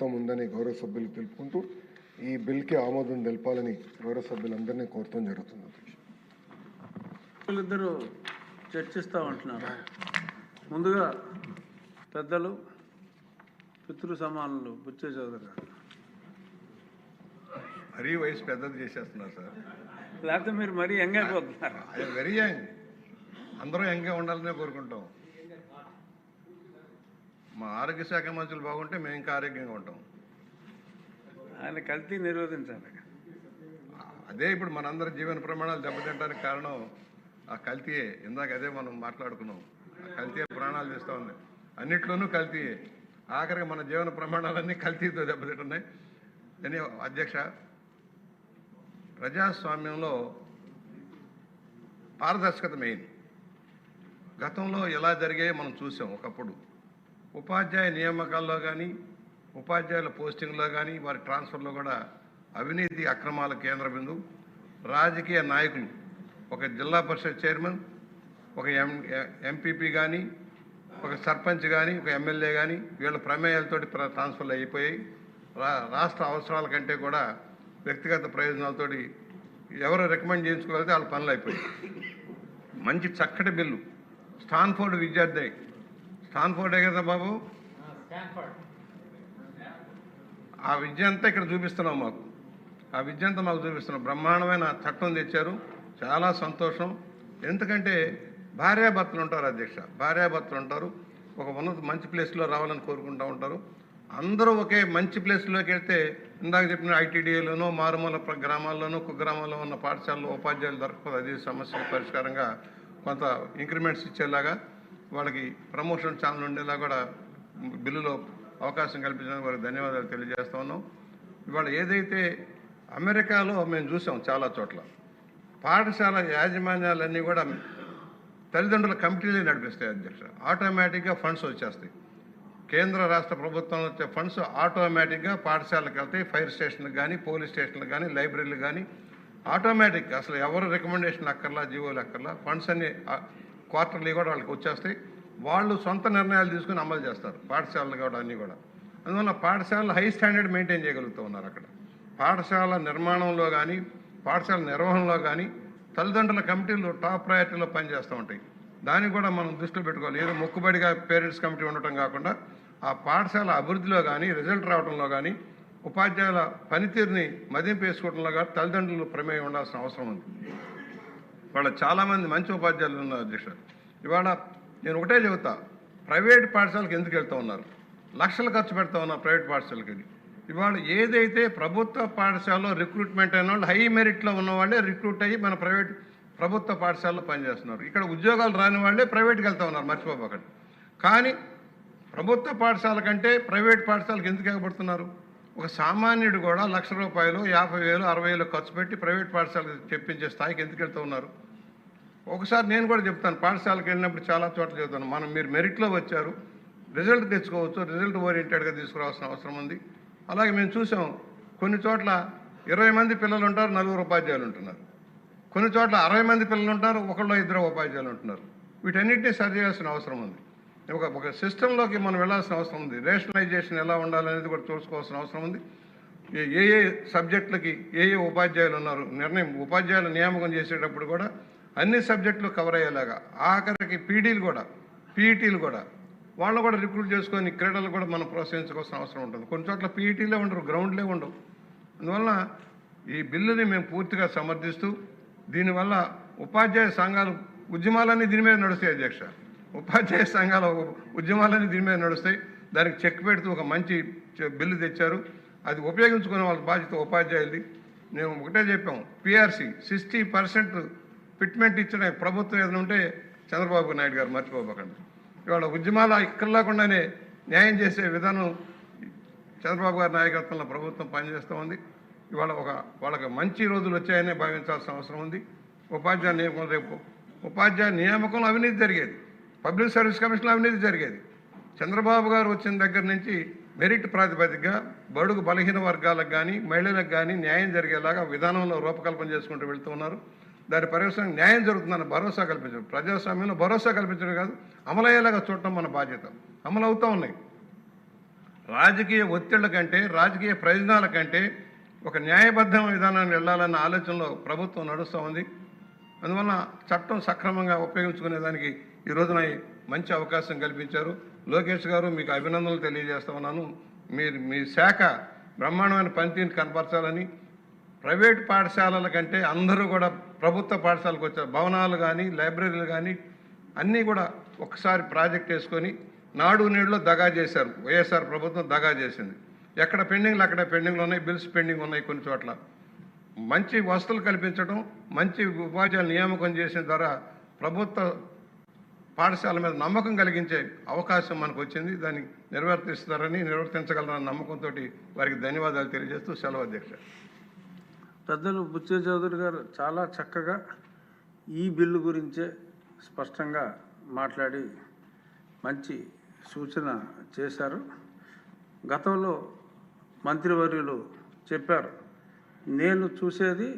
ప్రభుత్వం ఉందని గౌరవ సభ్యులు తెలుపుకుంటూ ఈ బిల్కి ఆమోదం తెలపాలని గౌరవ సభ్యులందరినీ కోరటం జరుగుతుంది వీళ్ళిద్దరూ చర్చిస్తూ ఉంటున్నారు. ముందుగా పెద్దలు పితృ సమానులు బుచ్చే చౌదరి గారు. మరీ వయసు పెద్దది చేసేస్తున్నారు సార్. లేకపోతే మీరు మరీ యంగ్ అయిపోతున్నారు. Very young. అందరూ యంగ్గా ఉండాలనే కోరుకుంటాం. మా ఆరోగ్య శాఖ మంత్రులు బాగుంటే మేము ఇంకా ఆరోగ్యంగా ఉంటాం. ఆయన కల్తీ నిరోధించాలి. అదే ఇప్పుడు మనందరి జీవన ప్రమాణాలు దెబ్బతింటానికి కారణం ఆ కల్తీయే. ఇందాక అదే మనం మాట్లాడుకున్నాం. ఆ కల్తీయే ప్రాణాలు తీస్తూ ఉంది. అన్నిట్లోనూ కల్తీయే. ఆఖరికి మన జీవన ప్రమాణాలన్నీ కల్తీతో దెబ్బతింటున్నాయి. అని అధ్యక్ష. ప్రజాస్వామ్యంలో పారదర్శకత మెయిన్. గతంలో ఎలా జరిగాయో మనం చూసాం ఒకప్పుడు. ఉపాధ్యాయ నియామకాల్లో కానీ ఉపాధ్యాయుల పోస్టింగ్లో కానీ వారి ట్రాన్స్ఫర్లో కూడా అవినీతి అక్రమాల కేంద్ర బిందువు రాజకీయ నాయకులు ఒక జిల్లా పరిషత్ చైర్మన్ ఒక ఎం ఎంపీపీ కానీ ఒక సర్పంచ్ కానీ ఒక ఎమ్మెల్యే కానీ వీళ్ళ ప్రమేయాలతోటి ప్ర- ట్రాన్స్ఫర్లు అయిపోయి రా రాష్ట్ర అవసరాల కంటే కూడా వ్యక్తిగత ప్రయోజనాలతోటి ఎవరు రికమెండ్ చేయించుకోగలిగితే వాళ్ళ పనులు అయిపోయాయి. మంచి చక్కటి బిల్లు. స్టాన్ఫోర్డ్ విద్యార్థి స్టాన్ఫోర్డే కదా బాబు? ఆ విద్య అంతా ఇక్కడ చూపిస్తున్నాం మాకు. ఆ విద్య అంతా మాకు చూపిస్తున్నాం. బ్రహ్మాండమైన చట్టం తెచ్చారు. చాలా సంతోషం. ఎందుకంటే భార్యాభర్తలు ఉంటారు అధ్యక్ష. భార్యాభర్తలు ఉంటారు. ఒక ఉన్నత మంచి ప్లేస్లో రావాలని కోరుకుంటూ ఉంటారు. అందరూ ఒకే మంచి ప్లేస్లోకి వెళ్తే ఇందాక చెప్పిన ఐటీడీఏలోనో మారుమూల గ్రామాల్లోనో కుగ్రామాల్లో ఉన్న పాఠశాలలో ఉపాధ్యాయులు దొరకదు అది సమస్య పరిష్కారంగా కొంత ఇంక్రిమెంట్స్ ఇచ్చేలాగా వాళ్ళకి ప్రమోషన్ ఛానల్ ఉండేలా కూడా బిల్లులో అవకాశం కల్పించడానికి వారికి ధన్యవాదాలు తెలియజేస్తా ఉన్నాం. ఇవాళ ఏదైతే అమెరికాలో మేము చూసాం చాలా చోట్ల పాఠశాల యాజమాన్యాలన్నీ కూడా తల్లిదండ్రుల కమిటీలే నడిపిస్తాయి అధ్యక్ష. ఆటోమేటిక్గా ఫండ్స్ వచ్చేస్తాయి. కేంద్ర రాష్ట్ర ప్రభుత్వం వచ్చే ఫండ్స్ ఆటోమేటిక్గా పాఠశాలకు వెళ్తాయి. ఫైర్ స్టేషన్లకు కానీ పోలీస్ స్టేషన్లకు కానీ లైబ్రరీలు కానీ ఆటోమేటిక్ అసలు ఎవరు రికమెండేషన్ అక్కర్లా జీవోలు అక్కర్లా ఫండ్స్ అన్ని క్వార్టర్లీ కూడా వాళ్ళకి వచ్చేస్తాయి. వాళ్ళు సొంత నిర్ణయాలు తీసుకుని అమలు చేస్తారు పాఠశాలలు కూడా అన్నీ కూడా. అందువల్ల పాఠశాలలు హై స్టాండర్డ్ మెయింటైన్ చేయగలుగుతూ ఉన్నారు అక్కడ. పాఠశాల నిర్మాణంలో కానీ పాఠశాల నిర్వహణలో కానీ తల్లిదండ్రుల కమిటీలు టాప్ ప్రయారిటీలో పనిచేస్తూ ఉంటాయి. దాన్ని కూడా మనం దృష్టిలో పెట్టుకోవాలి. ఏదో మొక్కుబడిగా పేరెంట్స్ కమిటీ ఉండటం కాకుండా ఆ పాఠశాల అభివృద్ధిలో కానీ రిజల్ట్ రావడంలో కానీ ఉపాధ్యాయుల పనితీరుని మదింపు వేసుకోవడంలో కానీ తల్లిదండ్రులు ప్రమేయం ఉండాల్సిన అవసరం ఉంది. వాళ్ళ చాలామంది మంచి ఉపాధ్యాయులు ఉన్నారు అధ్యక్ష. ఇవాళ నేను ఒకటే చెబుతా. ప్రైవేట్ పాఠశాలకు ఎందుకు వెళ్తూ ఉన్నారు? లక్షలు ఖర్చు పెడతా ఉన్నారు ప్రైవేట్ పాఠశాలకి ఇవాళ ఏదైతే ప్రభుత్వ పాఠశాలలో రిక్రూట్మెంట్ అయిన వాళ్ళు హై మెరిట్లో ఉన్న వాళ్ళే రిక్రూట్ అయ్యి మన ప్రైవేట్ ప్రభుత్వ పాఠశాలలో పనిచేస్తున్నారు. ఇక్కడ ఉద్యోగాలు రాని వాళ్ళే ప్రైవేట్కి వెళ్తా ఉన్నారు మర్చిపోకండి కానీ ప్రభుత్వ పాఠశాల కంటే ప్రైవేట్ పాఠశాలకు ఎందుకు ఎగబడుతున్నారు? ఒక సామాన్యుడు కూడా లక్ష రూపాయలు యాభై వేలు అరవై వేలు ఖర్చు పెట్టి ప్రైవేట్ పాఠశాలకు చెప్పించే స్థాయికి ఎందుకు వెళ్తూ ఉన్నారు? ఒకసారి నేను కూడా చెప్తాను పాఠశాలకు వెళ్ళినప్పుడు చాలా చోట్ల చెబుతాను మనం మీరు మెరిట్లో వచ్చారు రిజల్ట్ తెచ్చుకోవచ్చు రిజల్ట్ ఓరియంటెడ్గా తీసుకురావాల్సిన అవసరం ఉంది. అలాగే మేము చూసాం కొన్ని చోట్ల ఇరవై మంది పిల్లలు ఉంటారు నలుగురు ఉపాధ్యాయులు ఉంటున్నారు. కొన్ని చోట్ల అరవై మంది పిల్లలు ఉంటారు ఒకళ్ళు ఇద్దరు ఉపాధ్యాయులు ఉంటున్నారు. వీటన్నిటిని సరి చేయాల్సిన అవసరం ఉంది. ఒక ఒక సిస్టంలోకి మనం వెళ్ళాల్సిన అవసరం ఉంది. రేషనలైజేషన్ ఎలా ఉండాలనేది కూడా చూసుకోవాల్సిన అవసరం ఉంది. ఏ ఏ సబ్జెక్టులకి ఏ ఏ ఉపాధ్యాయులు ఉన్నారు నిర్ణయం ఉపాధ్యాయుల నియామకం చేసేటప్పుడు కూడా అన్ని సబ్జెక్టులు కవర్ అయ్యేలాగా. ఆఖరికి పీడీలు కూడా పీఈటీలు కూడా. వాళ్ళు కూడా రిక్రూట్ చేసుకొని క్రీడలు కూడా మనం ప్రోత్సహించుకోవాల్సిన అవసరం ఉంటుంది. కొన్ని చోట్ల పీఈటీలే ఉండరు గ్రౌండ్లే ఉండవు. అందువలన ఈ బిల్లుని మేము పూర్తిగా సమర్థిస్తూ దీనివల్ల ఉపాధ్యాయ సంఘాలు ఉద్యమాలన్నీ దీని మీద నడుస్తాయి అధ్యక్ష. ఉపాధ్యాయ సంఘాల ఉద్యమాలన్నీ దీని మీద నడుస్తాయి. దానికి చెక్ పెడుతూ ఒక మంచి బిల్లు తెచ్చారు. అది ఉపయోగించుకునే వాళ్ళ బాధ్యత ఉపాధ్యాయులది. మేము ఒకటే చెప్పాం పిఆర్సీ సిక్స్టీ పర్సెంట్ ఫిట్మెంట్ ఇచ్చిన ప్రభుత్వం ఏదైనా ఉంటే చంద్రబాబు నాయుడు గారు మర్చిపోబోకండి. ఇవాళ ఉద్యమాలు ఇక్కడ లేకుండానే న్యాయం చేసే విధానం చంద్రబాబు గారి నాయకత్వంలో ప్రభుత్వం పనిచేస్తూ ఉంది. ఇవాళ ఒక వాళ్ళకి మంచి రోజులు వచ్చాయనే భావించాల్సిన అవసరం ఉంది. ఉపాధ్యాయ నియామకం రేపు ఉపాధ్యాయ నియామకంలో అవినీతి జరిగేది. పబ్లిక్ సర్వీస్ కమిషన్లో అవినీతి జరిగేది. చంద్రబాబు గారు వచ్చిన దగ్గర నుంచి మెరిట్ ప్రాతిపదికగా బడుగు బలహీన వర్గాలకు కానీ మహిళలకు కానీ న్యాయం జరిగేలాగా విధానంలో రూపకల్పన చేసుకుంటూ వెళ్తూ ఉన్నారు. దాని పరిరక్షణ న్యాయం జరుగుతుందని భరోసా కల్పించడం ప్రజాస్వామ్యంలో భరోసా కల్పించడం కాదు అమలయ్యేలాగా చూడటం మన బాధ్యత. అమలు అవుతూ ఉన్నాయి. రాజకీయ ఒత్తిళ్ళ కంటే రాజకీయ ప్రయోజనాల కంటే ఒక న్యాయబద్ధమైన విధానాన్ని వెళ్ళాలన్న ఆలోచనలో ప్రభుత్వం నడుస్తూ ఉంది. అందువల్ల చట్టం సక్రమంగా ఉపయోగించుకునే దానికి ఈ రోజున మంచి అవకాశం కల్పించారు. లోకేష్ గారు మీకు అభినందనలు తెలియజేస్తా ఉన్నాను. మీరు మీ శాఖ బ్రహ్మాండమైన పనితీరుని కనపరచాలని ప్రైవేట్ పాఠశాలల కంటే అందరూ కూడా ప్రభుత్వ పాఠశాలకు వచ్చారు భవనాలు కానీ లైబ్రరీలు కానీ అన్నీ కూడా ఒకసారి ప్రాజెక్ట్ వేసుకొని నాడు నేడులో దగా చేశారు. వైఎస్ఆర్ ప్రభుత్వం దగా చేసింది. ఎక్కడ పెండింగ్లు అక్కడ పెండింగ్లు ఉన్నాయి బిల్స్ పెండింగ్ ఉన్నాయి కొన్ని చోట్ల. మంచి వసతులు కల్పించడం మంచి ఉపాధ్యాయుల నియామకం చేసిన ద్వారా ప్రభుత్వ పాఠశాల మీద నమ్మకం కలిగించే అవకాశం మనకు వచ్చింది. దాన్ని నిర్వర్తిస్తారని నిర్వర్తించగలరన్న నమ్మకంతో వారికి ధన్యవాదాలు తెలియజేస్తూ సెలవు అధ్యక్ష. పెద్దలు బుచ్చే చౌదరి గారు చాలా చక్కగా ఈ బిల్లు గురించే స్పష్టంగా మాట్లాడి మంచి సూచన చేశారు. గతంలో మంత్రివర్యులు చెప్పారు నేను చూసేది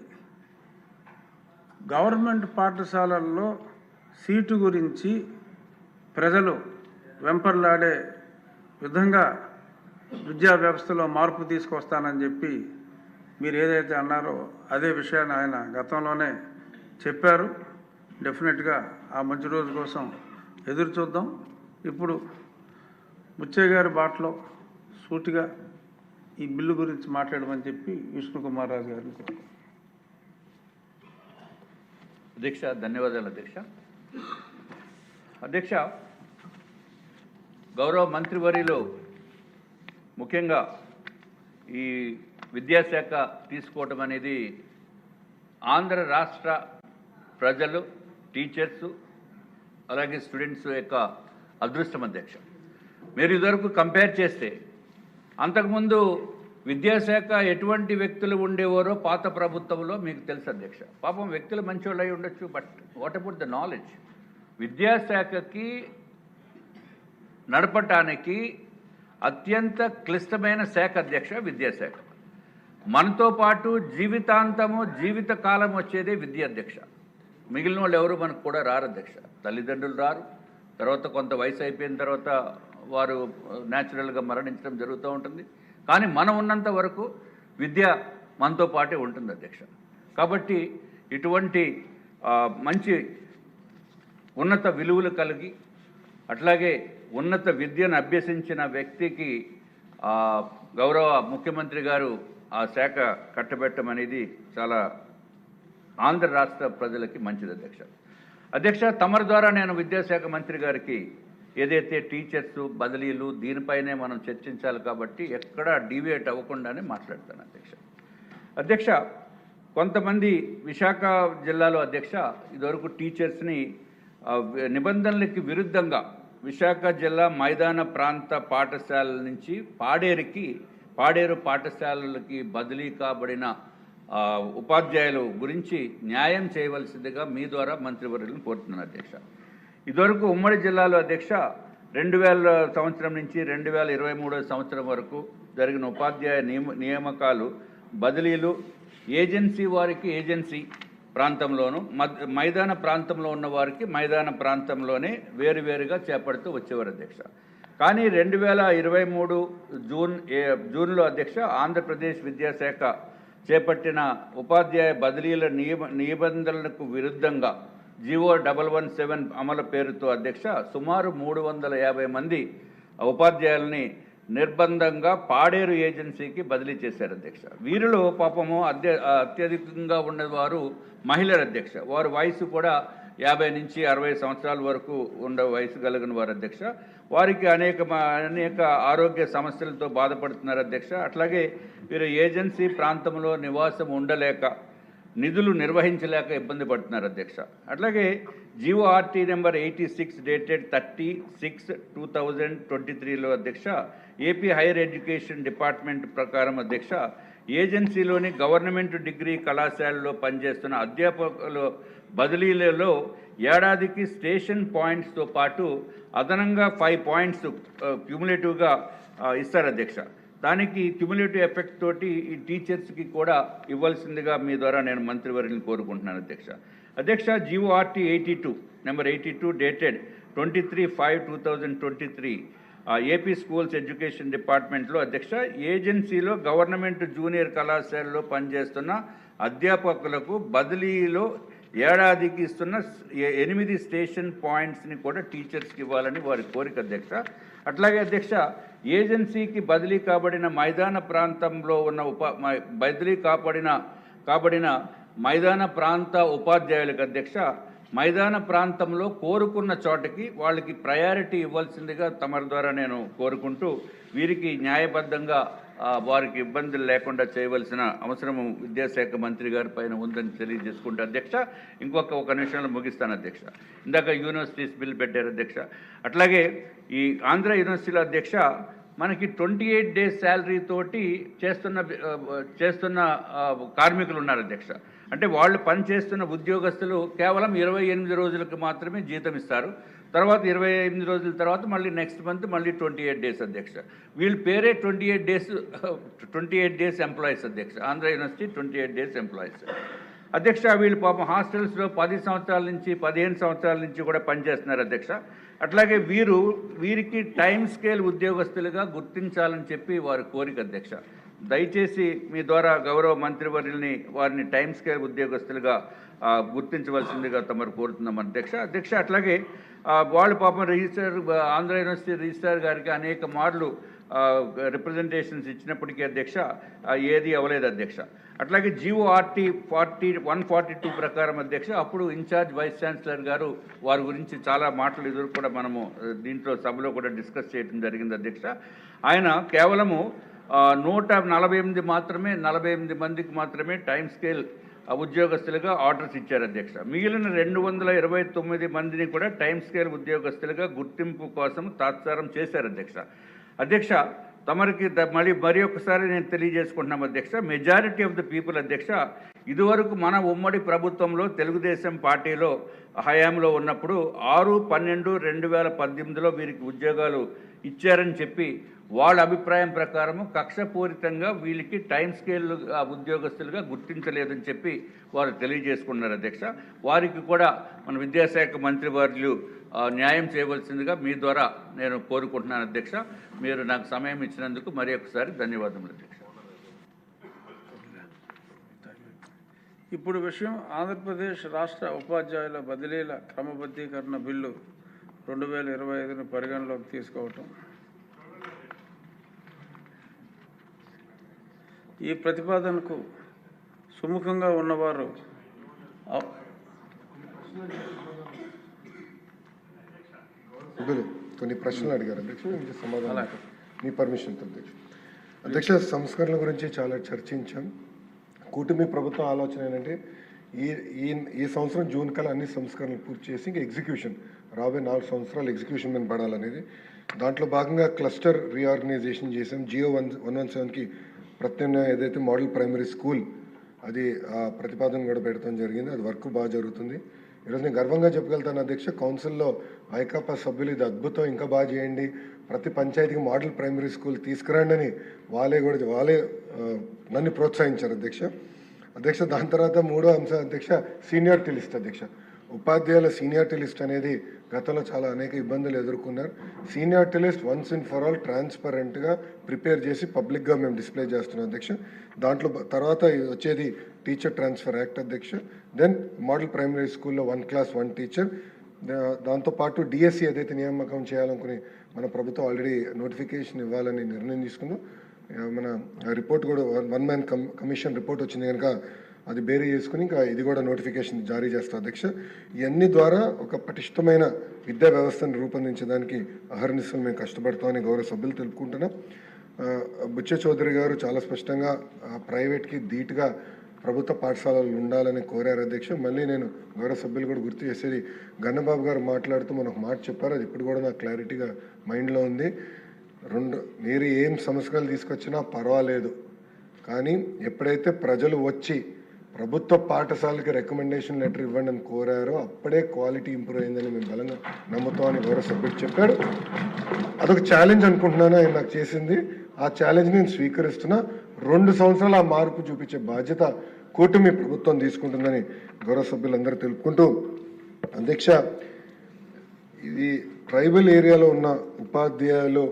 గవర్నమెంట్ పాఠశాలల్లో సీటు గురించి ప్రజలు వెంపర్లాడే విధంగా విద్యా వ్యవస్థలో మార్పు తీసుకొస్తానని చెప్పి మీరు ఏదైతే అన్నారో అదే విషయాన్ని ఆయన గతంలోనే చెప్పారు. డెఫినెట్గా ఆ మంచి రోజు కోసం ఎదురు చూద్దాం. ఇప్పుడు ముచ్చయ్య గారి బాటలో సూటిగా ఈ బిల్లు గురించి మాట్లాడమని చెప్పి విష్ణుకుమార్ రాజు గారిని అధ్యక్ష ధన్యవాదాలు అధ్యక్ష. అధ్యక్ష గౌరవ మంత్రివర్యులు ముఖ్యంగా ఈ విద్యాశాఖ తీసుకోవటం అనేది ఆంధ్ర రాష్ట్ర ప్రజలు టీచర్స్ అలాగే స్టూడెంట్స్ యొక్క అదృష్టం అధ్యక్ష మీరు ఇదివరకు కంపేర్ చేస్తే అంతకుముందు విద్యాశాఖ ఎటువంటి వ్యక్తులు ఉండేవారో పాత ప్రభుత్వంలో మీకు తెలుసు అధ్యక్ష. పాపం వ్యక్తులు మంచోళ్ళు అయి ఉండొచ్చు but what about the knowledge? విద్యాశాఖకి నడపటానికి అత్యంత క్లిష్టమైన శాఖ అధ్యక్ష విద్యాశాఖ. మనతో పాటు జీవితాంతము జీవిత కాలం వచ్చేదే విద్య అధ్యక్ష. మిగిలిన వాళ్ళు ఎవరు మనకు కూడా రారు అధ్యక్ష. తల్లిదండ్రులు రారు. తర్వాత కొంత వయసు అయిపోయిన తర్వాత వారు న్యాచురల్గా మరణించడం జరుగుతూ ఉంటుంది. కానీ మనం ఉన్నంత వరకు విద్య మనతో పాటే ఉంటుంది అధ్యక్ష. కాబట్టి ఇటువంటి మంచి ఉన్నత విలువలు కలిగి అట్లాగే ఉన్నత విద్యను అభ్యసించిన వ్యక్తికి గౌరవ ముఖ్యమంత్రి గారు ఆ శాఖ కట్టబెట్టడం అనేది చాలా ఆంధ్ర రాష్ట్ర ప్రజలకి మంచిది అధ్యక్ష. అధ్యక్ష తమరి ద్వారా నేను విద్యాశాఖ మంత్రి గారికి ఏదైతే టీచర్స్ బదిలీలు దీనిపైనే మనం చర్చించాలి కాబట్టి ఎక్కడా డీవియేట్ అవ్వకుండానే మాట్లాడతాను అధ్యక్ష. అధ్యక్ష కొంతమంది విశాఖ జిల్లాలో అధ్యక్ష ఇదివరకు టీచర్స్ని నిబంధనలకి విరుద్ధంగా విశాఖ జిల్లా మైదాన ప్రాంత పాఠశాల నుంచి పాడేరికి పాడేరు పాఠశాలలకి బదిలీ కాబడిన ఉపాధ్యాయుల ఉపాధ్యాయులు గురించి న్యాయం చేయవలసిందిగా మీ ద్వారా మంత్రివర్యులను కోరుతున్నాను అధ్యక్ష. ఇదివరకు ఉమ్మడి జిల్లాలో అధ్యక్ష రెండు వేల సంవత్సరం నుంచి రెండు వేల ఇరవై మూడో సంవత్సరం వరకు జరిగిన ఉపాధ్యాయ నియమ నియామకాలు బదిలీలు ఏజెన్సీ వారికి ఏజెన్సీ ప్రాంతంలోను మద్ మైదాన ప్రాంతంలో ఉన్న వారికి మైదాన ప్రాంతంలోనే వేరువేరుగా చేపడుతూ వచ్చేవారు అధ్యక్ష. కానీ రెండు వేల ఇరవై మూడు జూన్ ఏ జూన్లో అధ్యక్ష ఆంధ్రప్రదేశ్ విద్యాశాఖ చేపట్టిన ఉపాధ్యాయ బదిలీల నియమ నిబంధనలకు విరుద్ధంగా జీవో డబల్ వన్ సెవెన్ అమలు పేరుతో అధ్యక్ష సుమారు మూడు వందల యాభై మంది ఉపాధ్యాయుల్ని నిర్బంధంగా పాడేరు ఏజెన్సీకి బదిలీ చేశారు అధ్యక్ష. వీరిలో పాపము అధ్య అత్యధికంగా ఉన్నవారు మహిళల అధ్యక్ష. వారు వయసు కూడా యాభై నుంచి అరవై సంవత్సరాల వరకు ఉండ వయసు కలిగిన వారు అధ్యక్ష. వారికి అనేక అనేక ఆరోగ్య సమస్యలతో బాధపడుతున్నారు అధ్యక్ష. అట్లాగే వీరు ఏజెన్సీ ప్రాంతంలో నివాసం ఉండలేక నిధులు నిర్వహించలేక ఇబ్బంది పడుతున్నారు అధ్యక్ష. అట్లాగే GORT number eighty six dated thirty six two thousand twenty త్రీలో అధ్యక్ష ఏపీ హైయర్ ఎడ్యుకేషన్ డిపార్ట్మెంట్ ప్రకారం అధ్యక్ష ఏజెన్సీలోని గవర్నమెంట్ డిగ్రీ కళాశాలలో పనిచేస్తున్న అధ్యాపకులు బదిలీలలో ఏడాదికి స్టేషన్ పాయింట్స్తో పాటు అదనంగా ఫైవ్ పాయింట్స్ క్యూములేటివ్గా ఇస్తారు అధ్యక్ష. దానికి క్యుములేటివ్ ఎఫెక్ట్ తోటి ఈ టీచర్స్కి కూడా ఇవ్వాల్సిందిగా మీ ద్వారా నేను మంత్రివర్యులను కోరుకుంటున్నాను అధ్యక్ష. అధ్యక్ష GORT eighty two number eighty two dated twenty three five two thousand twenty three AP schools education డిపార్ట్మెంట్లో అధ్యక్ష ఏజెన్సీలో గవర్నమెంట్ జూనియర్ కళాశాలలో పనిచేస్తున్న అధ్యాపకులకు బదిలీలో ఏడాదికి ఇస్తున్న ఎనిమిది స్టేషన్ పాయింట్స్ని కూడా టీచర్స్కి ఇవ్వాలని వారి కోరిక అధ్యక్ష. అట్లాగే అధ్యక్ష ఏజెన్సీకి బదిలీ కాబడిన మైదాన ప్రాంతంలో ఉన్న ఉప బదిలీ కాపాడిన కాబడిన మైదాన ప్రాంత ఉపాధ్యాయులకు అధ్యక్ష మైదాన ప్రాంతంలో కోరుకున్న చోటకి వాళ్ళకి ప్రయారిటీ ఇవ్వాల్సిందిగా తమరి ద్వారా నేను కోరుకుంటూ వీరికి న్యాయబద్ధంగా వారికి ఇబ్బందులు లేకుండా చేయవలసిన అవసరము విద్యాశాఖ మంత్రి గారి పైన ఉందని తెలియజేసుకుంటే అధ్యక్ష ఇంకొక ఒక నిమిషంలో ముగిస్తాను అధ్యక్ష. ఇందాక యూనివర్సిటీస్ బిల్ పెట్టారు అధ్యక్ష. అట్లాగే ఈ ఆంధ్ర యూనివర్సిటీలో అధ్యక్ష మనకి ట్వంటీ ఎయిట్ డేస్ శాలరీ తోటి చేస్తున్న చేస్తున్న కార్మికులు ఉన్నారు అధ్యక్ష. అంటే వాళ్ళు పనిచేస్తున్న ఉద్యోగస్తులు కేవలం ఇరవై ఎనిమిది రోజులకు మాత్రమే జీతం ఇస్తారు. తర్వాత ఇరవై ఎనిమిది రోజుల తర్వాత మళ్ళీ నెక్స్ట్ మంత్ మళ్ళీ ట్వంటీ ఎయిట్ డేస్ అధ్యక్ష. వీళ్ళ పేరే twenty eight days twenty eight days employees అధ్యక్ష. Andhra university twenty eight days employees అధ్యక్ష వీళ్ళు పాపం హాస్టల్స్లో పది సంవత్సరాల నుంచి పదిహేను సంవత్సరాల నుంచి కూడా పనిచేస్తున్నారు అధ్యక్ష. అట్లాగే వీరు వీరికి టైం స్కేల్ ఉద్యోగస్తులుగా గుర్తించాలని చెప్పి వారి కోరిక అధ్యక్ష. దయచేసి మీ ద్వారా గౌరవ మంత్రివర్యుల్ని వారిని టైం స్కేల్ ఉద్యోగస్తులుగా గుర్తించవలసిందిగా తమరు కోరుతున్నాం అధ్యక్ష. అధ్యక్ష అట్లాగే వాళ్ళు పాపం రిజిస్టర్ ఆంధ్ర యూనివర్సిటీ రిజిస్ట్రార్ గారికి అనేక మార్లు రిప్రజెంటేషన్స్ ఇచ్చినప్పటికీ అధ్యక్ష ఏది అవ్వలేదు అధ్యక్ష. అట్లాగే GORT forty one forty two ప్రకారం అధ్యక్ష అప్పుడు ఇన్ఛార్జ్ వైస్ ఛాన్సలర్ గారు వారి గురించి చాలా మాటలు ఎదురు కూడా మనము దీంట్లో సభలో కూడా డిస్కస్ చేయడం జరిగింది అధ్యక్ష. ఆయన కేవలము నూట నలభై ఎనిమిది మాత్రమే నలభై ఎనిమిది మందికి మాత్రమే టైం స్కేల్ ఉద్యోగస్తులుగా ఆర్డర్స్ ఇచ్చారు అధ్యక్ష. మిగిలిన రెండు వందల ఇరవై తొమ్మిది మందిని కూడా టైం స్కేల్ ఉద్యోగస్తులుగా గుర్తింపు కోసం తాత్సారం చేశారు అధ్యక్ష. అధ్యక్ష తమరికి మళ్ళీ మరి ఒకసారి నేను తెలియజేసుకుంటున్నాం అధ్యక్ష. మెజారిటీ ఆఫ్ ద పీపుల్ అధ్యక్ష ఇదివరకు మన ఉమ్మడి ప్రభుత్వంలో తెలుగుదేశం పార్టీలో హయాంలో ఉన్నప్పుడు ఆరు పన్నెండు రెండు వేల పద్దెనిమిదిలో వీరికి ఉద్యోగాలు ఇచ్చారని చెప్పి వాళ్ళ అభిప్రాయం ప్రకారము కక్షపూరితంగా వీళ్ళకి టైం స్కేల్ ఉద్యోగస్తులుగా గుర్తించలేదని చెప్పి వారు తెలియజేసుకున్నారు అధ్యక్ష. వారికి కూడా మన విద్యాశాఖ మంత్రి వారు న్యాయం చేయవలసిందిగా మీ ద్వారా నేను కోరుకుంటున్నాను అధ్యక్ష. మీరు నాకు సమయం ఇచ్చినందుకు మరి ఒకసారి ధన్యవాదములు అధ్యక్ష. ఇప్పుడు విషయం ఆంధ్రప్రదేశ్ రాష్ట్ర ఉపాధ్యాయుల బదిలీల క్రమబద్ధీకరణ బిల్లు. రెండు వేల ఇరవై ఐదును పరిగణలోకి తీసుకోవటం. ఈ ప్రతిపాదనకు సుముఖంగా ఉన్నవారు కొన్ని ప్రశ్నలు అడిగారు. అధ్యక్ష ఇంక సమాధానం. మీ పర్మిషన్ అధ్యక్ష. అధ్యక్ష సంస్కరణల గురించి చాలా చర్చించాం. కూటమి ప్రభుత్వం ఆలోచన ఏంటంటే ఈ ఈ ఈ సంవత్సరం జూన్ కల్లా అన్ని సంస్కరణలు పూర్తి చేసి ఇంకా ఎగ్జిక్యూషన్ రాబోయే నాలుగు సంవత్సరాలు ఎగ్జిక్యూషన్ మీద పడాలనేది. దాంట్లో భాగంగా క్లస్టర్ రీఆర్గనైజేషన్ చేసాం జియో వన్ వన్ వన్ సెవెన్కి ప్రత్యామ్నాయం ఏదైతే మోడల్ ప్రైమరీ స్కూల్ అది ప్రతిపాదన కూడా పెట్టడం జరిగింది. అది వర్క్ బాగా జరుగుతుంది. ఈరోజు నేను గర్వంగా చెప్పగలుగుతాను అధ్యక్ష కౌన్సిల్లో వైకాపా సభ్యులు ఇది అద్భుతం ఇంకా బాగా చేయండి. ప్రతి పంచాయతీకి మోడల్ ప్రైమరీ స్కూల్ తీసుకురండి అని వాళ్ళే కూడా వాళ్ళే నన్ను ప్రోత్సహించారు అధ్యక్ష. అధ్యక్ష దాని తర్వాత మూడో అంశం అధ్యక్ష సీనియారిటీ లిస్ట్ అధ్యక్ష. ఉపాధ్యాయుల సీనియారిటీ లిస్ట్ అనేది గతంలో చాలా అనేక ఇబ్బందులు ఎదుర్కొన్నారు. Seniority list once in for all ట్రాన్స్పరెంట్గా ప్రిపేర్ చేసి పబ్లిక్గా మేము డిస్ప్లే చేస్తున్నాం అధ్యక్ష. దాంట్లో తర్వాత వచ్చేది టీచర్ ట్రాన్స్ఫర్ యాక్ట్ అధ్యక్ష. దెన్ మోడల్ ప్రైమరీ స్కూల్లో వన్ క్లాస్ వన్ టీచర్. దాంతోపాటు డిఎస్సి ఏదైతే నియామకం చేయాలనుకుని మన ప్రభుత్వం ఆల్రెడీ నోటిఫికేషన్ ఇవ్వాలని నిర్ణయం తీసుకుందో. ఆ, మన రిపోర్ట్ కూడా వన్ మ్యాన్ కమిషన్ రిపోర్ట్ వచ్చింది కనుక అది బేరీ చేసుకుని ఇంకా ఇది కూడా నోటిఫికేషన్ జారీ చేస్తాం అధ్యక్ష. ఇవన్నీ ద్వారా ఒక పటిష్టమైన విద్యా వ్యవస్థను రూపొందించడానికి అహర్నిశలు మేము కష్టపడతామని గౌరవ సభ్యులు తెలుపుకుంటున్నాం. బుచ్చ చౌదరి గారు చాలా స్పష్టంగా ఆ, ప్రైవేట్కి ధీటుగా ప్రభుత్వ పాఠశాలలు ఉండాలని కోరారు అధ్యక్ష. మళ్ళీ నేను గౌరవ సభ్యులు కూడా గుర్తు చేసేది గన్నబాబు గారు మాట్లాడుతూ మనకు మాట చెప్పారు. అది ఇప్పుడు కూడా నాకు క్లారిటీగా మైండ్లో ఉంది. రెండు మీరు ఏం సంస్కరణలు తీసుకొచ్చినా పర్వాలేదు. కానీ ఎప్పుడైతే ప్రజలు వచ్చి ప్రభుత్వ పాఠశాలకి రికమెండేషన్ లెటర్ ఇవ్వండి అని కోరారో అప్పుడే క్వాలిటీ ఇంప్రూవ్ అయిందని మేము బలంగా నమ్ముతామని గౌరవ సభ్యుడు చెప్పాడు. అదొక ఛాలెంజ్ అనుకుంటున్నాను ఆయన నాకు చేసింది. ఆ ఛాలెంజ్ నేను స్వీకరిస్తున్నా. రెండు సంవత్సరాలు ఆ మార్పు చూపించే బాధ్యత కూటమి ప్రభుత్వం తీసుకుంటుందని గౌరవ సభ్యులందరూ తెలుపుకుంటూ అధ్యక్ష ఇది ట్రైబల్ ఏరియాలో ఉన్న ఉపాధ్యాయులు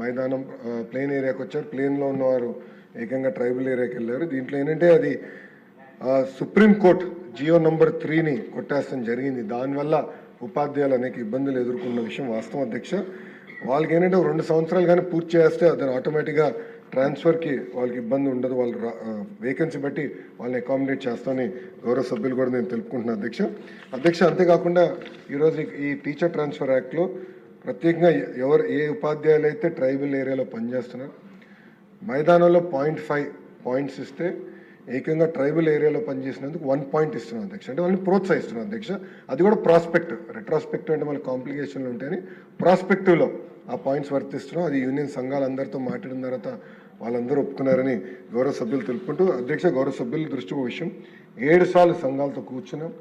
మైదానం ప్లేన్ ఏరియాకి వచ్చారు ప్లేన్లో ఉన్నవారు ఏకంగా ట్రైబల్ ఏరియాకి వెళ్ళారు. దీంట్లో ఏంటంటే అది సుప్రీంకోర్టు జియో నంబర్ త్రీని కొట్టేస్తాం జరిగింది. దానివల్ల ఉపాధ్యాయులు అనేక ఇబ్బందులు ఎదుర్కొన్న విషయం వాస్తవం అధ్యక్ష. వాళ్ళకి ఏంటంటే రెండు సంవత్సరాలు కానీ పూర్తి చేస్తే దాన్ని ఆటోమేటిక్గా ట్రాన్స్ఫర్కి వాళ్ళకి ఇబ్బంది ఉండదు. వాళ్ళు వేకెన్సీ బట్టి వాళ్ళని అకామిడేట్ చేస్తామని గౌరవ సభ్యులు కూడా నేను తెలుపుకుంటున్నాను అధ్యక్ష. అధ్యక్ష అంతేకాకుండా ఈరోజు ఈ- ఈ టీచర్ ట్రాన్స్ఫర్ యాక్ట్లో ప్రత్యేకంగా ఎవరు ఏ ఉపాధ్యాయులు అయితే ట్రైబల్ ఏరియాలో పనిచేస్తున్నారు మైదానంలో పాయింట్ ఫైవ్ పాయింట్స్ ఇస్తే ఏకంగా ట్రైబల్ ఏరియాలో పనిచేసినందుకు వన్ పాయింట్ ఇస్తున్నాం అధ్యక్ష. అంటే వాళ్ళని ప్రోత్సహిస్తున్నాం అధ్యక్ష. అది కూడా ప్రాస్పెక్ట్. రెట్రాస్పెక్టివ్ అంటే మళ్ళీ కాంప్లికేషన్లు ఉంటాయని ప్రాస్పెక్టివ్లో ఆ పాయింట్స్ వర్తిస్తున్నాం. అది యూనియన్ సంఘాలు అందరితో మాట్లాడిన తర్వాత వాళ్ళందరూ ఒప్పుకున్నారని గౌరవ సభ్యులు తెలుపుకుంటూ అధ్యక్ష గౌరవ సభ్యుల దృష్టి విషయం. ఏడు సార్లు సంఘాలతో కూర్చున్నాం.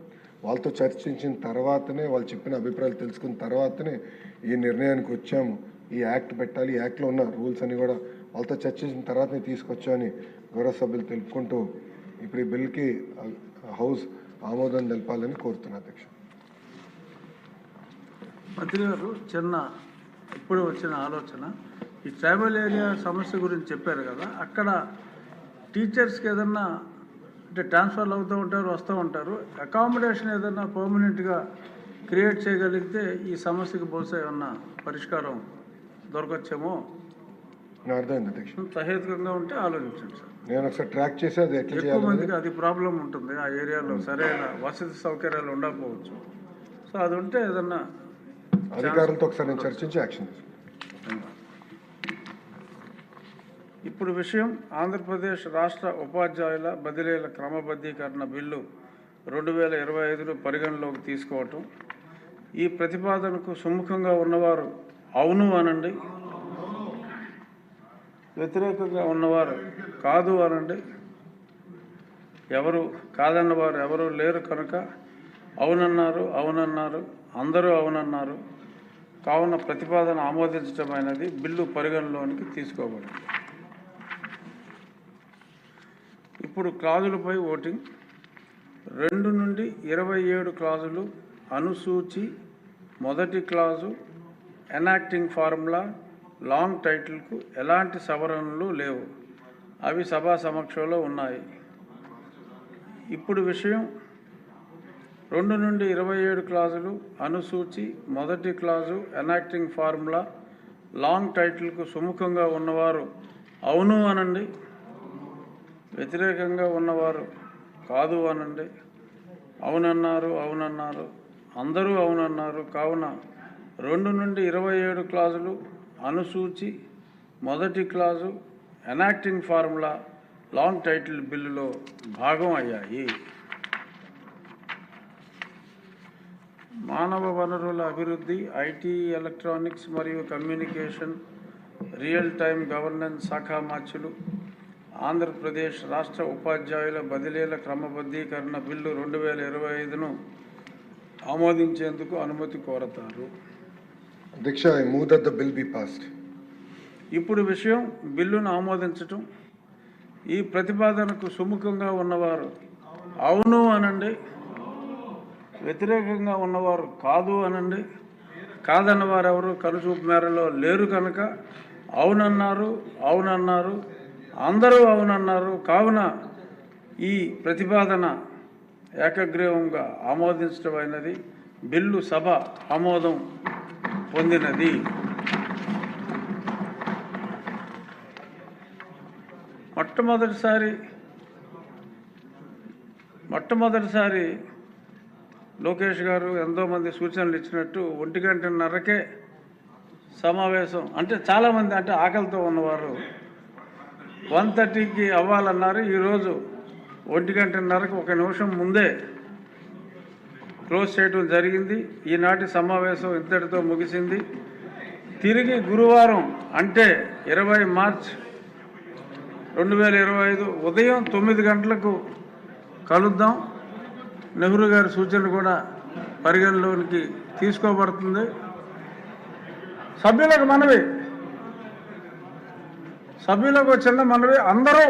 వాళ్ళతో చర్చించిన తర్వాతనే వాళ్ళు చెప్పిన అభిప్రాయాలు తెలుసుకున్న తర్వాతనే ఈ నిర్ణయానికి వచ్చాము. ఈ యాక్ట్ పెట్టాలి ఈ యాక్ట్లో ఉన్న రూల్స్ అన్ని కూడా వాళ్ళతో చర్చించిన తర్వాతనే తీసుకొచ్చామని గౌరవ సభ్యులు తెలుపుకుంటూ ఇప్పుడు ఈ బిల్కి హౌస్ ఆమోదం తెలపాలని కోరుతున్నా అధ్యక్ష. మంత్రి గారు చిన్న ఇప్పుడు వచ్చిన ఆలోచన. ఈ ట్రైబల్ ఏరియా సమస్య గురించి చెప్పారు కదా అక్కడ టీచర్స్కి ఏదన్నా అంటే ట్రాన్స్ఫర్లు అవుతూ ఉంటారు వస్తూ ఉంటారు అకామిడేషన్ ఏదన్నా పర్మనెంట్గా క్రియేట్ చేయగలిగితే ఈ సమస్యకి బహుశా ఏమన్నా పరిష్కారం దొరకచ్చేమో? అర్థమైంది అధ్యక్ష. సహేతుకంగా ఉంటే ఆలోచించండి సార్. నేను ఒకసారి ట్రాక్ చేసి అది ఎట్లా ఎక్కువ మందికి అది ప్రాబ్లం ఉంటుంది. ఆ ఏరియాలో సరైన వసతి సౌకర్యాలు ఉండకపోవచ్చు. సో అది ఉంటే ఏదన్నా అధికారులతో ఒకసారి నేను చర్చించి యాక్షన్ ఇప్పుడు విషయం ఆంధ్రప్రదేశ్ రాష్ట్ర ఉపాధ్యాయుల బదిలీల క్రమబద్ధీకరణ బిల్లు రెండు వేల ఇరవై ఐదును పరిగణలోకి తీసుకోవటం. ఈ ప్రతిపాదనకు సుముఖంగా ఉన్నవారు అవును అనండి. వ్యతిరేకంగా ఉన్నవారు కాదు అనండి. ఎవరు కాదన్నవారు ఎవరు లేరు కనుక అవునన్నారు అవునన్నారు అందరూ అవునన్నారు. కావున ప్రతిపాదన ఆమోదించడమైనది బిల్లు పరిగణలోనికి తీసుకోబడింది. ఇప్పుడు క్లాజులపై ఓటింగ్. రెండు నుండి ఇరవై ఏడు క్లాజులు అనుసూచి మొదటి క్లాజు ఎనాక్టింగ్ ఫార్ములా లాంగ్ టైటిల్కు ఎలాంటి సవరణలు లేవు. అవి సభా సమక్షంలో ఉన్నాయి. ఇప్పుడు విషయం రెండు నుండి ఇరవై ఏడు క్లాజులు అనుసూచి మొదటి క్లాజు ఎనాక్టింగ్ ఫార్ములా లాంగ్ టైటిల్కు సుముఖంగా ఉన్నవారు అవును అనండి. వ్యతిరేకంగా ఉన్నవారు కాదు అనండి. అవునన్నారు అవునన్నారు. అందరూ అవునన్నారు. కావున రెండు నుండి ఇరవై ఏడు క్లాజులు అనుసూచి మొదటి clause enacting formula long title బిల్లులో భాగం అయ్యాయి. మానవ వనరుల అభివృద్ధి ఐటీ ఎలక్ట్రానిక్స్ మరియు కమ్యూనికేషన్ రియల్ టైమ్ గవర్నెన్స్ శాఖ మార్చులు ఆంధ్రప్రదేశ్ రాష్ట్ర ఉపాధ్యాయుల బదిలీల క్రమబద్ధీకరణ బిల్లు రెండు వేల ఇరవై ఐదును ఆమోదించేందుకు అనుమతి కోరతారు. దీక్ష I move that the bill be passed ఇప్పుడు విషయం బిల్లును ఆమోదించటం. ఈ ప్రతిపాదనకు సుముఖంగా ఉన్నవారు అవును అనండి. వ్యతిరేకంగా ఉన్నవారు కాదు అనండి. కాదన్నవారు ఎవరు కనుచూపు మేరలో లేరు కనుక అవునన్నారు అవునన్నారు అందరూ అవునన్నారు. కావున ఈ ప్రతిపాదన ఏకగ్రీవంగా ఆమోదించడం అయినది బిల్లు సభ ఆమోదం. పొందినది. మొట్టమొదటిసారి మొట్టమొదటిసారి లోకేష్ గారు ఎంతోమంది సూచనలు ఇచ్చినట్టు ఒంటి గంటన్నరకే సమావేశం అంటే చాలామంది అంటే ఆకలితో ఉన్నవారు వన్ థర్టీకి అవ్వాలన్నారు. ఈరోజు ఒంటి గంటన్నరకు ఒక నిమిషం ముందే క్లోజ్ చేయడం జరిగింది. ఈనాటి సమావేశం ఇంతటితో ముగిసింది. తిరిగి గురువారం అంటే ఇరవై మార్చ్ రెండు వేల ఇరవై ఐదు ఉదయం తొమ్మిది గంటలకు కలుద్దాం. నెహ్రూ గారి సూచన కూడా పరిగణలోనికి తీసుకోబడుతుంది. సభ్యులకు మనవి సభ్యులకు చిన్న మనవి అందరూ